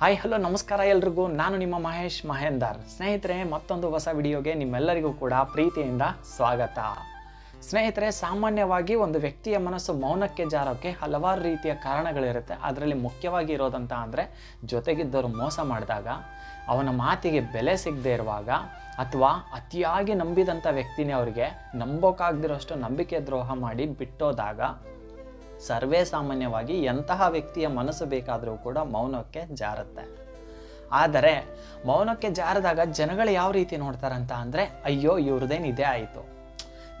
Hi hello ನಮಸ್ಕಾರ ಎಲ್ರಿಗೂ. ನಾನು ನಿಮ್ಮ ಮಹೇಶ್ ಮಹೇಂದರ್. ಸ್ನೇಹಿತರೆ, ಮತ್ತೊಂದು ಹೊಸ ವಿಡಿಯೋಗೆ ನಿಮ್ಮೆಲ್ಲರಿಗೂ ಕೂಡ ಪ್ರೀತಿಯಿಂದ ಸ್ವಾಗತ. ಸ್ನೇಹಿತರೆ, ಸಾಮಾನ್ಯವಾಗಿ ಒಂದು ವ್ಯಕ್ತಿಯ ಮನಸ್ಸು ಮೌನಕ್ಕೆ ಜಾರೋಕ್ಕೆ ಹಲವಾರು ರೀತಿಯ ಕಾರಣಗಳಿರುತ್ತೆ. ಅದರಲ್ಲಿ ಮುಖ್ಯವಾಗಿ ಇರೋದಂತ ಅಂದರೆ, ಜೊತೆಗಿದ್ದವರು ಮೋಸ ಮಾಡಿದಾಗ, ಅವನ ಮಾತಿಗೆ ಬೆಲೆ ಸಿಗದೆ ಇರುವಾಗ, ಅಥವಾ ಅತಿಯಾಗಿ ನಂಬಿದಂಥ ವ್ಯಕ್ತಿನೇ ಅವರಿಗೆ ನಂಬೋಕ್ಕಾಗದಿರೋಷ್ಟು ನಂಬಿಕೆ ದ್ರೋಹ ಮಾಡಿ ಬಿಟ್ಟೋದಾಗ ಸರ್ವೇ ಸಾಮಾನ್ಯವಾಗಿ ಎಂತಹ ವ್ಯಕ್ತಿಯ ಮನಸ್ಸು ಬೇಕಾದರೂ ಕೂಡ ಮೌನಕ್ಕೆ ಜಾರುತ್ತೆ. ಆದರೆ ಮೌನಕ್ಕೆ ಜಾರದಾಗ ಜನಗಳು ಯಾವ ರೀತಿ ನೋಡ್ತಾರಂತ ಅಂದರೆ, ಅಯ್ಯೋ ಇವ್ರದ್ದೇನು ಇದೇ ಆಯಿತು.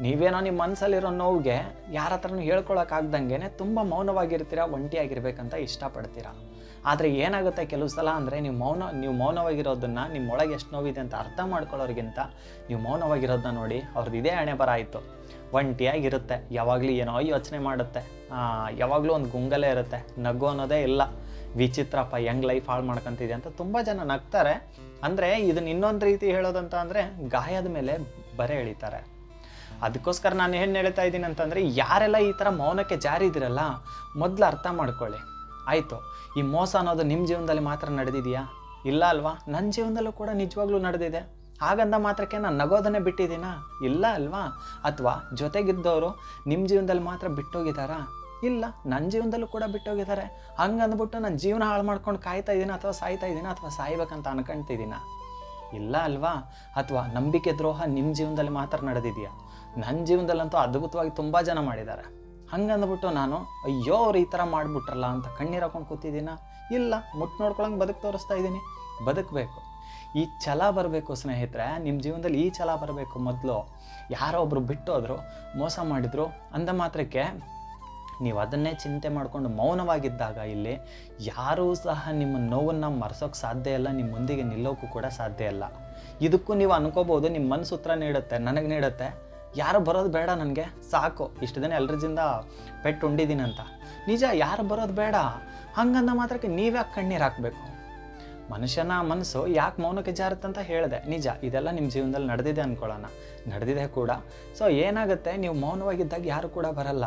ನೀವೇನೋ ನಿಮ್ಮ ಮನಸ್ಸಲ್ಲಿರೋ ನೋವಿಗೆ ಯಾರ ಹತ್ರನೂ ಹೇಳ್ಕೊಳಕ್ಕಾಗ್ದಂಗೆ ತುಂಬ ಮೌನವಾಗಿರ್ತೀರ, ಒಂಟಿಯಾಗಿರ್ಬೇಕಂತ ಇಷ್ಟಪಡ್ತೀರಾ? ಆದರೆ ಏನಾಗುತ್ತೆ ಕೆಲವು ಸಲ ಅಂದರೆ ನೀವು ಮೌನ, ನೀವು ಮೌನವಾಗಿರೋದನ್ನು ನಿಮ್ಮೊಳಗೆ ಎಷ್ಟು ನೋವಿದೆ ಅಂತ ಅರ್ಥ ಮಾಡ್ಕೊಳ್ಳೋರಿಗಿಂತ ನೀವು ಮೌನವಾಗಿರೋದನ್ನ ನೋಡಿ ಅವ್ರದ್ದು ಇದೇ ಹಣೆ ಬರ ಆಯಿತು. ಒಂಟಿಯಾಗಿರುತ್ತೆ. ಯಾವಾಗಲೂ ಏನೋ ಯೋಚನೆ ಮಾಡುತ್ತೆ. ಯಾವಾಗಲೂ ಒಂದು ಗುಂಗಲೇ ಇರುತ್ತೆ. ನಗು ಅನ್ನೋದೇ ಇಲ್ಲ. ವಿಚಿತ್ರಪ್ಪ ಹೆಂಗ್ ಲೈಫ್ ಹಾಳು ಮಾಡ್ಕೊತಿದೆ ಅಂತ ತುಂಬ ಜನ ನಗ್ತಾರೆ. ಅಂದರೆ ಇದನ್ನ ಇನ್ನೊಂದು ರೀತಿ ಹೇಳೋದಂತ ಅಂದರೆ ಗಾಯದ ಮೇಲೆ ಬರೆ ಎಳಿತಾರೆ. ಅದಕ್ಕೋಸ್ಕರ ನಾನು ಏನು ಹೇಳ್ತಾ ಇದ್ದೀನಿ ಅಂತಂದರೆ ಯಾರೆಲ್ಲ ಈ ಥರ ಮೌನಕ್ಕೆ ಜಾರಿದಿರಲ್ಲ ಮೊದಲು ಅರ್ಥ ಮಾಡ್ಕೊಳ್ಳಿ. ಆಯಿತು. ಈ ಮೋಸ ಅನ್ನೋದು ನಿಮ್ಮ ಜೀವನದಲ್ಲಿ ಮಾತ್ರ ನಡೆದಿದೆಯಾ? ಇಲ್ಲ ಅಲ್ವಾ? ನನ್ನ ಜೀವನದಲ್ಲೂ ಕೂಡ ನಿಜವಾಗ್ಲೂ ನಡೆದಿದೆ. ಹಾಗಂದ ಮಾತ್ರಕ್ಕೆ ನಾನು ನಗೋದನ್ನೇ ಬಿಟ್ಟಿದ್ದೀನಾ? ಇಲ್ಲ ಅಲ್ವಾ? ಅಥವಾ ಜೊತೆಗಿದ್ದವರು ನಿಮ್ಮ ಜೀವನದಲ್ಲಿ ಮಾತ್ರ ಬಿಟ್ಟೋಗಿದ್ದಾರಾ? ಇಲ್ಲ ನನ್ನ ಜೀವನದಲ್ಲೂ ಕೂಡ ಬಿಟ್ಟೋಗಿದ್ದಾರೆ. ಹಂಗಂದ್ಬಿಟ್ಟು ನನ್ನ ಜೀವನ ಹಾಳು ಮಾಡ್ಕೊಂಡು ಕಾಯ್ತಾ ಇದ್ದೀನಿ ಅಥವಾ ಸಾಯ್ತಾ ಇದ್ದೀನ ಅಥವಾ ಸಾಯ್ಬೇಕಂತ ಅನ್ಕೊಂತಿದ್ದೀನ? ಇಲ್ಲ ಅಲ್ವಾ? ಅಥವಾ ನಂಬಿಕೆ ದ್ರೋಹ ನಿಮ್ಮ ಜೀವನದಲ್ಲಿ ಮಾತ್ರ ನಡೆದಿದೆಯಾ? ನನ್ನ ಜೀವನದಲ್ಲಂತೂ ಅದ್ಭುತವಾಗಿ ತುಂಬ ಜನ ಮಾಡಿದ್ದಾರೆ. ಹಂಗಂದ್ಬಿಟ್ಟು ನಾನು, ಅಯ್ಯೋ, ಅವ್ರು ಈ ಥರ ಮಾಡಿಬಿಟ್ರಲ್ಲ ಅಂತ ಕಣ್ಣೀರು ಹಾಕೊಂಡು ಕೂತಿದ್ದೀನ? ಇಲ್ಲ, ಮುಟ್ಟು ನೋಡ್ಕೊಳಂಗೆ ಬದುಕು ತೋರಿಸ್ತಾ ಇದ್ದೀನಿ. ಬದುಕಬೇಕು. ಈ ಛಲ ಬರಬೇಕು ಸ್ನೇಹಿತರೆ ನಿಮ್ಮ ಜೀವನದಲ್ಲಿ ಈ ಛಲ ಬರಬೇಕು ಮೊದಲು. ಯಾರೋ ಒಬ್ಬರು ಬಿಟ್ಟೋದ್ರು, ಮೋಸ ಮಾಡಿದ್ರು, ಅಂದ ಮಾತ್ರಕ್ಕೆ ನೀವು ಅದನ್ನೇ ಚಿಂತೆ ಮಾಡಿಕೊಂಡು ಮೌನವಾಗಿದ್ದಾಗ ಇಲ್ಲಿ ಯಾರೂ ಸಹ ನಿಮ್ಮ ನೋವನ್ನು ಮರೆಸೋಕ್ಕೆ ಸಾಧ್ಯ ಇಲ್ಲ ನಿಮ್ಮ ಮುಂದಿಗೆ ನಿಲ್ಲೋಕ್ಕೂ ಕೂಡ ಸಾಧ್ಯ ಇಲ್ಲ. ಇದಕ್ಕೂ ನೀವು ಅನ್ಕೋಬೋದು ನಿಮ್ಮ ಮನಸ್ಸು ಉತ್ತರ ನೀಡುತ್ತೆ, ನನಗೆ ನೀಡುತ್ತೆ. ಯಾರು ಬರೋದು ಬೇಡ ನನಗೆ? ಸಾಕು. ಇಷ್ಟು ದಿನ ಎಲ್ರಜಿಂದ ಪೆಟ್ಟು ಉಂಡಿದ್ದೀನಿ ನಿಜ ಯಾರು ಬರೋದು ಬೇಡ? ಹಂಗಂದ ಮಾತ್ರಕ್ಕೆ ನೀವ್ಯಾಕೆ ಕಣ್ಣೀರು ಹಾಕಬೇಕು? ಮನುಷ್ಯನ ಮನಸ್ಸು ಯಾಕೆ ಮೌನಕ್ಕೆ ಜಾರುತ್ತಂತ ಹೇಳಿದೆ. ನಿಜ, ಇದೆಲ್ಲ ನಿಮ್ಮ ಜೀವನದಲ್ಲಿ ನಡೆದಿದೆ ಅಂದ್ಕೊಳ್ಳೋಣ ನಡೆದಿದೆ ಕೂಡ. ಸೊ ಏನಾಗುತ್ತೆ? ನೀವು ಮೌನವಾಗಿದ್ದಾಗ ಯಾರು ಕೂಡ ಬರಲ್ಲ.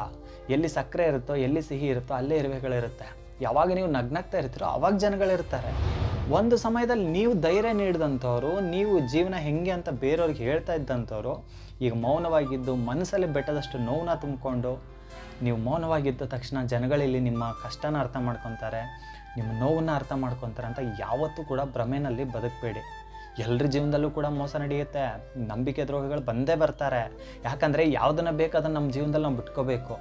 ಎಲ್ಲಿ ಸಕ್ಕರೆ ಇರುತ್ತೋ, ಎಲ್ಲಿ ಸಿಹಿ ಇರುತ್ತೋ, ಅಲ್ಲೇ ಇರುವೆಗಳಿರುತ್ತೆ. ಯಾವಾಗ ನೀವು ನಗ್ನಗ್ತಾ ಇರ್ತೀರೋ, ಅವಾಗ ಜನಗಳಿರ್ತಾರೆ. ಒಂದು ಸಮಯದಲ್ಲಿ ನೀವು ಧೈರ್ಯ ನೀಡಿದಂಥವ್ರು, ನೀವು ಜೀವನ ಹೆಂಗೆ ಅಂತ ಬೇರೆಯವ್ರಿಗೆ ಹೇಳ್ತಾ ಇದ್ದಂಥವ್ರು, ಈಗ ಮೌನವಾಗಿದ್ದು ಮನಸ್ಸಲ್ಲಿ ಬೆಟ್ಟದಷ್ಟು ನೋವನ್ನ ತುಂಬಿಕೊಂಡು, ನೀವು ಮೌನವಾಗಿದ್ದ ತಕ್ಷಣ ಜನಗಳಲ್ಲಿ ನಿಮ್ಮ ಕಷ್ಟನ ಅರ್ಥ ಮಾಡ್ಕೊತಾರೆ, ನಿಮ್ಮ ನೋವನ್ನ ಅರ್ಥ ಮಾಡ್ಕೊತಾರೆ ಅಂತ ಯಾವತ್ತೂ ಕೂಡ ಭ್ರಮೆನಲ್ಲಿ ಬದುಕಬೇಡಿ. ಎಲ್ಲರ ಜೀವನದಲ್ಲೂ ಕೂಡ ಮೋಸ ನಡೆಯುತ್ತೆ, ನಂಬಿಕೆ ದ್ರೋಹಗಳು ಬಂದೇ ಬರ್ತಾರೆ. ಯಾಕಂದರೆ ಯಾವುದನ್ನು ಬೇಕು ಅದನ್ನು ನಮ್ಮ ಜೀವನದಲ್ಲಿ ನಾವು ಬಿಟ್ಕೋಬೇಕು.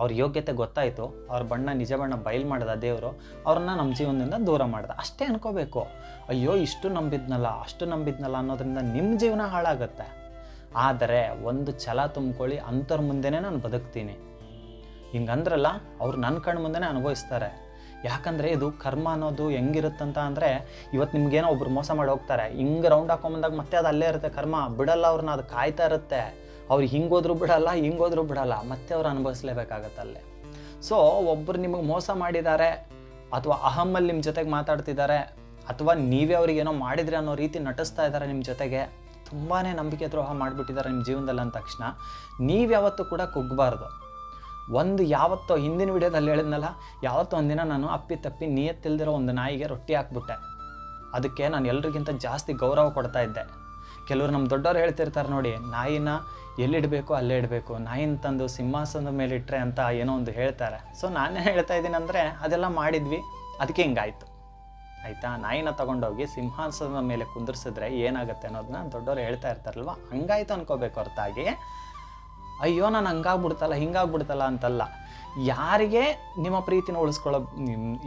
ಅವ್ರ ಯೋಗ್ಯತೆ ಗೊತ್ತಾಯಿತು, ಅವ್ರ ಬಣ್ಣ, ನಿಜ ಬಣ್ಣ ಬಯಲು ಮಾಡಿದ ದೇವರು, ಅವ್ರನ್ನ ನಮ್ಮ ಜೀವನದಿಂದ ದೂರ ಮಾಡ್ದ. ಅಷ್ಟೇ ಅನ್ಕೋಬೇಕು. ಅಯ್ಯೋ, ಇಷ್ಟು ನಂಬಿದ್ನಲ್ಲ, ಅಷ್ಟು ನಂಬಿದ್ನಲ್ಲ ಅನ್ನೋದ್ರಿಂದ ನಿಮ್ಮ ಜೀವನ ಹಾಳಾಗುತ್ತೆ. ಆದರೆ ಒಂದು ಛಲ ತುಂಬ್ಕೊಳ್ಳಿ ಅಂಥವ್ರ ಮುಂದೆನೇ ನಾನು ಬದುಕ್ತೀನಿ. ಹಿಂಗಂದ್ರಲ್ಲ, ಅವ್ರು ನನ್ನ ಕಣ್ಣು ಮುಂದೆನೇ ಅನುಭವಿಸ್ತಾರೆ. ಯಾಕಂದರೆ ಇದು ಕರ್ಮ ಅನ್ನೋದು ಹೆಂಗಿರುತ್ತಂತ ಅಂದರೆ ಇವತ್ತು ನಿಮ್ಗೇನೋ ಒಬ್ರು ಮೋಸ ಮಾಡಿ ಹೋಗ್ತಾರೆ. ಹಿಂಗೆ ರೌಂಡ್ ಹಾಕೊಂಬಂದಾಗ ಮತ್ತೆ ಅದು ಅಲ್ಲೇ ಇರುತ್ತೆ ಕರ್ಮ. ಬಿಡಲ್ಲ ಅವ್ರನ್ನ, ಅದು ಕಾಯ್ತಾ ಇರುತ್ತೆ. ಅವ್ರು ಹಿಂಗೋದ್ರು ಬಿಡಲ್ಲ ಹಿಂಗೋದ್ರು ಬಿಡಲ್ಲ, ಮತ್ತೆ ಅವ್ರು ಅನುಭವಿಸ್ಲೇಬೇಕಾಗತ್ತಲ್ಲೇ. ಸೊ ಒಬ್ಬರು ನಿಮಗೆ ಮೋಸ ಮಾಡಿದ್ದಾರೆ ಅಥವಾ ಅಹಮ್ಮಲ್ಲಿ ನಿಮ್ಮ ಜೊತೆಗೆ ಮಾತಾಡ್ತಿದ್ದಾರೆ ಅಥವಾ ನೀವೇ ಅವ್ರಿಗೇನೋ ಮಾಡಿದ್ರೆ ಅನ್ನೋ ರೀತಿ ನಟಿಸ್ತಾ ಇದ್ದಾರೆ ನಿಮ್ಮ ಜೊತೆಗೆ ತುಂಬಾ ನಂಬಿಕೆ ದ್ರೋಹ ಮಾಡಿಬಿಟ್ಟಿದ್ದಾರೆ ನಿಮ್ಮ ಜೀವನದಲ್ಲಿ ಅಂದ ತಕ್ಷಣ, ನೀವು ಯಾವತ್ತೂ ಕೂಡ ಕುಗ್ಗಬಾರ್ದು ಒಂದು ಯಾವತ್ತೋ ಹಿಂದಿನ ವಿಡಿಯೋದಲ್ಲಿ ಹೇಳಿದ್ನಲ್ಲ, ಯಾವತ್ತೋ ಒಂದಿನ ನಾನು ಅಪ್ಪಿ ತಪ್ಪಿ ನಿಯತ್ತಿಲ್ದಿರೋ ಒಂದು ನಾಯಿಗೆ ರೊಟ್ಟಿ ಹಾಕ್ಬಿಟ್ಟೆ. ಅದಕ್ಕೆ ನಾನು ಎಲ್ರಿಗಿಂತ ಜಾಸ್ತಿ ಗೌರವ ಕೊಡ್ತಾ ಇದ್ದೆ. ಕೆಲವರು ನಮ್ಮ ದೊಡ್ಡವ್ರು ಹೇಳ್ತಿರ್ತಾರೆ ನೋಡಿ, ನಾಯಿನ ಎಲ್ಲಿಡಬೇಕು ಅಲ್ಲೇ ಇಡಬೇಕು, ನಾಯಿನ ತಂದು ಸಿಂಹಾಸನದ ಮೇಲೆ ಇಟ್ಟರೆ ಅಂತ ಏನೋ ಒಂದು ಹೇಳ್ತಾರೆ. ಸೊ ನಾನೇ ಹೇಳ್ತಾ ಇದ್ದೀನಿ ಅಂದರೆ, ಅದೆಲ್ಲ ಮಾಡಿದ್ವಿ, ಅದಕ್ಕೆ ಹಿಂಗಾಯಿತು. ಆಯಿತಾ? ನಾಯಿನ ತಗೊಂಡೋಗಿ ಸಿಂಹಾಸನದ ಮೇಲೆ ಕುಂದಿರ್ಸಿದ್ರೆ ಏನಾಗುತ್ತೆ ಅನ್ನೋದನ್ನ ದೊಡ್ಡವರು ಹೇಳ್ತಾ ಇರ್ತಾರಲ್ವ? ಹಂಗಾಯ್ತು ಅನ್ಕೋಬೇಕು ಹೊರತಾಗಿ. ಅಯ್ಯೋ, ನಾನು ಹಂಗಾಗ್ಬಿಡ್ತಲ್ಲ, ಹಿಂಗಾಗ್ಬಿಡ್ತಲ್ಲ ಅಂತಲ್ಲ. ಯಾರಿಗೆ ನಿಮ್ಮ ಪ್ರೀತಿನ ಉಳಿಸ್ಕೊಳ್ಳೋ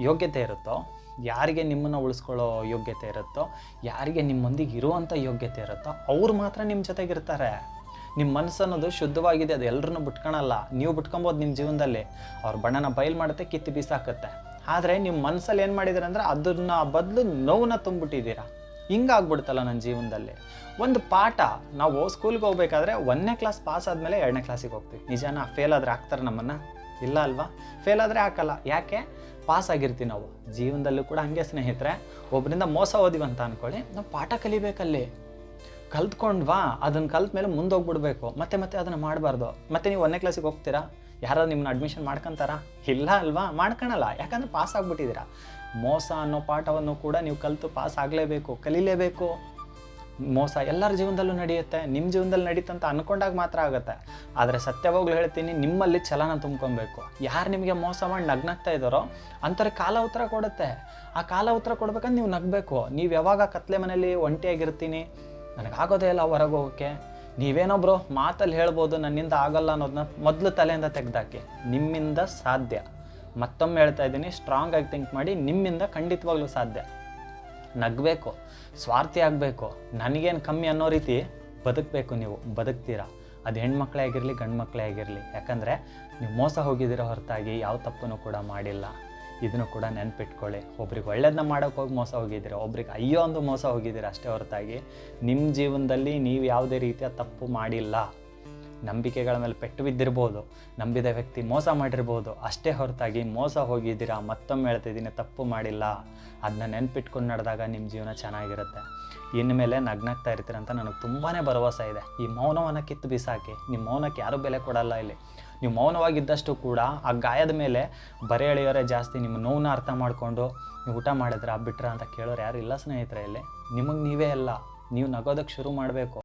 ಯೋಗ್ಯತೆ ಇರುತ್ತೋ ಯಾರಿಗೆ ನಿಮ್ಮನ್ನು ಉಳಿಸ್ಕೊಳ್ಳೋ ಯೋಗ್ಯತೆ ಇರುತ್ತೋ, ಯಾರಿಗೆ ನಿಮ್ಮೊಂದಿಗೆ ಇರುವಂಥ ಯೋಗ್ಯತೆ ಇರುತ್ತೋ, ಅವ್ರು ಮಾತ್ರ ನಿಮ್ಮ ಜೊತೆಗಿರ್ತಾರೆ. ನಿಮ್ಮ ಮನಸ್ಸು ಅನ್ನೋದು ಶುದ್ಧವಾಗಿದೆ, ಅದು ಎಲ್ಲರನ್ನೂ ಬಿಟ್ಕೊಳಲ್ಲ. ನೀವು ಬಿಟ್ಕೊಬೋದು ನಿಮ್ಮ ಜೀವನದಲ್ಲಿ. ಅವ್ರ ಬಣ್ಣನ ಬಯಲು ಮಾಡುತ್ತೆ, ಕಿತ್ತು ಬೀಸಾಕತ್ತೆ. ಆದರೆ ನಿಮ್ಮ ಮನಸ್ಸಲ್ಲಿ ಏನು ಮಾಡಿದ್ದೀರ ಅಂದರೆ, ಅದನ್ನ ಬದಲು ನೋವನ್ನ ತುಂಬಿಟ್ಟಿದ್ದೀರಾ ಹಿಂಗಾಗ್ಬಿಡ್ತಲ್ಲ ನನ್ನ ಜೀವನದಲ್ಲಿ. ಒಂದು ಪಾಠ, ನಾವು ಸ್ಕೂಲ್ಗೆ ಹೋಗ್ಬೇಕಾದ್ರೆ ಒಂದನೇ ಕ್ಲಾಸ್ ಪಾಸ್ ಆದಮೇಲೆ ಎರಡನೇ ಕ್ಲಾಸಿಗೆ ಹೋಗ್ತೀವಿ. ನಿಜಾನ? ಫೇಲ್ ಆದರೆ ಹಾಕ್ತಾರೆ ನಮ್ಮನ್ನು? ಇಲ್ಲ ಅಲ್ವಾ? ಫೇಲ್ ಆದರೆ ಹಾಕಲ್ಲ. ಯಾಕೆ? ಪಾಸ್ ಆಗಿರ್ತೀವಿ ನಾವು. ಜೀವನದಲ್ಲೂ ಕೂಡ ಹಾಗೆ ಸ್ನೇಹಿತರೆ, ಒಬ್ಬರಿಂದ ಮೋಸ ಓದಿವಿ ಅಂತ ಅನ್ಕೊಳ್ಳಿ. ನಾವು ಪಾಠ ಕಲಿಬೇಕಲ್ಲಿ. ಕಲ್ತ್ಕೊಂಡ್ವಾ ಅದನ್ನು ಕಲ್ತ ಮೇಲೆ ಮುಂದೋಗ್ಬಿಡ್ಬೇಕು. ಮತ್ತೆ ಮತ್ತೆ ಅದನ್ನು ಮಾಡಬಾರ್ದು. ಮತ್ತೆ ನೀವು ಒಂದನೇ ಕ್ಲಾಸಿಗೆ ಹೋಗ್ತೀರಾ? ಯಾರಾದ್ರು ನಿಮ್ಮನ್ನ ಅಡ್ಮಿಷನ್ ಮಾಡ್ಕೊಂತಾರ? ಇಲ್ಲ ಅಲ್ವಾ? ಮಾಡ್ಕೊಳಲ್ಲ ಯಾಕಂದ್ರೆ ಪಾಸ್ ಆಗ್ಬಿಟ್ಟಿದ್ದೀರಾ ಮೋಸ ಅನ್ನೋ ಪಾಠವನ್ನು ಕೂಡ ನೀವು ಕಲಿತು ಪಾಸ್ ಆಗಲೇಬೇಕು ಕಲೀಲೇಬೇಕು. ಮೋಸ ಎಲ್ಲರ ಜೀವನದಲ್ಲೂ ನಡೆಯುತ್ತೆ ನಿಮ್ಮ ಜೀವನದಲ್ಲಿ ನಡೀತಂತ ಅನ್ಕೊಂಡಾಗ ಮಾತ್ರ ಆಗುತ್ತೆ. ಆದರೆ ಸತ್ಯವಾಗ್ಲೂ ಹೇಳ್ತೀನಿ, ನಿಮ್ಮಲ್ಲಿ ಚಲನ ತುಂಬ್ಕೊಬೇಕು. ಯಾರು ನಿಮಗೆ ಮೋಸ ಮಾಡಿ ನಗ್ನಾಗ್ತಾ ಇದ್ದಾರೋ, ಅಂಥವ್ರಿಗೆ ಕಾಲ ಉತ್ತರ ಕೊಡುತ್ತೆ. ಆ ಕಾಲ ಉತ್ತರ ಕೊಡ್ಬೇಕಂದ್ರೆ ನೀವು ನಗಬೇಕು. ನೀವು ಯಾವಾಗ ಕತ್ಲೆ ಮನೇಲಿ ಒಂಟಿಯಾಗಿರ್ತೀನಿ, ನನಗಾಗೋದೇ ಇಲ್ಲ ಹೊರಗೆ ಹೋಗೋಕ್ಕೆ. ನೀವೇನೊಬ್ರು ಮಾತಲ್ಲಿ ಹೇಳ್ಬೋದು, ನನ್ನಿಂದ ಆಗಲ್ಲ ಅನ್ನೋದನ್ನ ಮೊದಲು ತಲೆಯಿಂದ ತೆಗೆದಾಕಿ. ನಿಮ್ಮಿಂದ ಸಾಧ್ಯ. ಮತ್ತೊಮ್ಮೆ ಹೇಳ್ತಾ ಇದ್ದೀನಿ ಸ್ಟ್ರಾಂಗ್ ಆಗಿ ಥಿಂಕ್ ಮಾಡಿ, ನಿಮ್ಮಿಂದ ಖಂಡಿತವಾಗ್ಲೂ ಸಾಧ್ಯ. ನಗಬೇಕು, ಸ್ವಾರ್ಥಿ ಆಗಬೇಕು, ನನಗೇನು ಕಮ್ಮಿ ಅನ್ನೋ ರೀತಿ ಬದುಕಬೇಕು ನೀವು, ಬದುಕ್ತೀರಾ? ಅದು ಹೆಣ್ಮಕ್ಳೇ ಆಗಿರಲಿ ಗಂಡು ಮಕ್ಕಳೇ ಆಗಿರಲಿ, ಯಾಕಂದರೆ ನೀವು ಮೋಸ ಹೋಗಿದ್ದೀರೋ ಹೊರತಾಗಿ ಯಾವ ತಪ್ಪನ್ನು ಕೂಡ ಮಾಡಿಲ್ಲ. ಇದನ್ನು ಕೂಡ ನೆನ್ಪಿಟ್ಕೊಳ್ಳಿ. ಒಬ್ರಿಗೆ ಒಳ್ಳೇದನ್ನ ಮಾಡೋಕೆ ಹೋಗಿ ಮೋಸ ಹೋಗಿದ್ದೀರ, ಒಬ್ರಿಗೆ ಅಯ್ಯೋ ಒಂದು ಮೋಸ ಹೋಗಿದ್ದೀರ ಅಷ್ಟೇ ಹೊರತಾಗಿ ನಿಮ್ಮ ಜೀವನದಲ್ಲಿ ನೀವು ಯಾವುದೇ ರೀತಿಯ ತಪ್ಪು ಮಾಡಿಲ್ಲ. ನಂಬಿಕೆಗಳ ಮೇಲೆ ಪೆಟ್ಟು ಬಿದ್ದಿರ್ಬೋದು, ನಂಬಿದ ವ್ಯಕ್ತಿ ಮೋಸ ಮಾಡಿರ್ಬೋದು, ಅಷ್ಟೇ ಹೊರತಾಗಿ ಮೋಸ ಹೋಗಿದ್ದೀರಾ, ಮತ್ತೊಮ್ಮೆ ಹೇಳ್ತಿದ್ದೀನಿ, ತಪ್ಪು ಮಾಡಿಲ್ಲ. ಅದನ್ನ ನೆನ್ಪಿಟ್ಕೊಂಡು ನಡೆದಾಗ ನಿಮ್ಮ ಜೀವನ ಚೆನ್ನಾಗಿರುತ್ತೆ. ಇನ್ನು ಮೇಲೆ ನಗ್ನಾಗ್ತಾ ಇರ್ತೀರ ಅಂತ ನನಗೆ ತುಂಬಾ ಭರವಸೆ ಇದೆ. ಈ ಮೌನವನ್ನು ಕಿತ್ತು ಬಿಸಾಕಿ ನಿಮ್ಮ ಮೌನಕ್ಕೆ ಯಾರೂ ಬೆಲೆ ಕೊಡಲ್ಲ ಇಲ್ಲಿ. ನೀವು ಮೌನವಾಗಿದ್ದಷ್ಟು ಕೂಡ ಆ ಗಾಯದ ಮೇಲೆ ಬರೆ ಎಳೆಯೋರೇ ಜಾಸ್ತಿ ನಿಮ್ಮ ನೋವನ್ನ ಅರ್ಥ ಮಾಡಿಕೊಂಡು ನೀವು ಊಟ ಮಾಡಿದ್ರಾ ಬಿಟ್ರ ಅಂತ ಕೇಳೋರು ಯಾರು ಇಲ್ಲ ಸ್ನೇಹಿತರೆ ಇಲ್ಲಿ. ನಿಮಗೆ ನೀವೇ ಅಲ್ಲ, ನೀವು ನಗೋದಕ್ಕೆ ಶುರು ಮಾಡಬೇಕು.